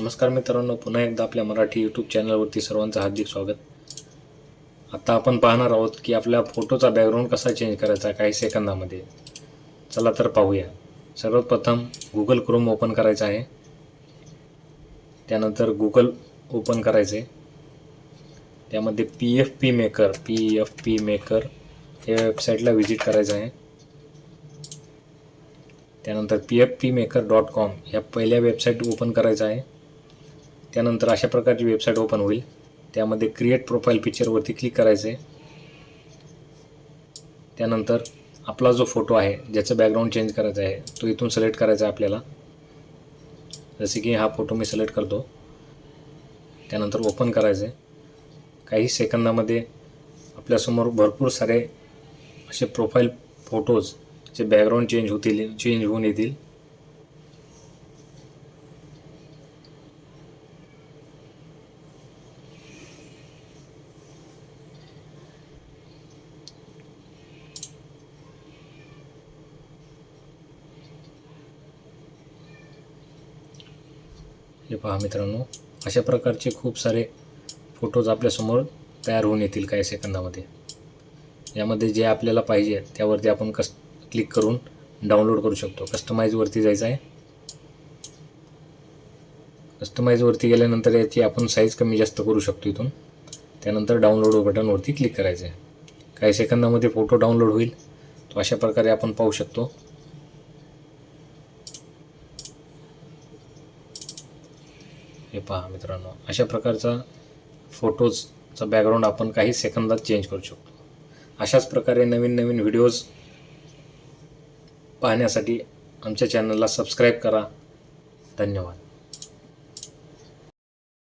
नमस्कार मित्रांनो पुन्हा एकदा आपल्या मराठी यूट्यूब चॅनलवरती सर्वांचं हार्दिक स्वागत. आता आपण पाहणार आहोत की आपल्या फोटोचा बॅकग्राऊंड कसा चेंज करायचा काही सेकंदामध्ये. चला तर पाहूया. सर्वात प्रथम गुगल क्रोम ओपन करायचं आहे. त्यानंतर गुगल ओपन करायचे त्यामध्ये P F P maker P F P maker या वेबसाईटला व्हिजिट करायचं आहे. त्यानंतर P F P maker dot com ह्या पहिल्या वेबसाईट ओपन करायचं आहे. त्यानंतर अशा प्रकारची वेबसाईट ओपन होईल. त्यामध्ये क्रिएट प्रोफाईल पिक्चरवरती क्लिक करायचं आहे त्यानंतर आपला जो फोटो आहे ज्याचं बॅकग्राऊंड चेंज करायचं आहे तो इथून सिलेक्ट करायचा आहे आपल्याला. जसे की हा फोटो मी सिलेक्ट करतो. त्यानंतर ओपन करायचं आहे काही सेकंदामध्ये आपल्यासमोर भरपूर सारे असे प्रोफाईल फोटोज जे बॅकग्राऊंड चेंज होतील चेंज होऊन येतील. हे पहा मित्रांनो अशा प्रकारचे खूप सारे फोटोज आपल्यासमोर तयार होऊन येतील काही सेकंदामध्ये. यामध्ये जे आपल्याला पाहिजे त्यावरती आपण कस क्लिक करून डाउनलोड करू शकतो. कस्टमाईजवरती जायचं आहे. कस्टमाईजवरती गेल्यानंतर याची आपण साईज कमी जास्त करू शकतो इथून. त्यानंतर डाउनलोड बटनवरती क्लिक करायचं आहे. काही सेकंदामध्ये फोटो डाउनलोड होईल. तो अशा प्रकारे आपण पाहू शकतो. हे पहा मित्रांनो अशा प्रकारचा फोटोजचा बॅकग्राऊंड आपण काही सेकंदात चेंज करू शकतो. अशाच प्रकारे नवीन नवीन व्हिडिओज पाहण्यासाठी आमच्या चॅनलला सबस्क्राईब करा. धन्यवाद.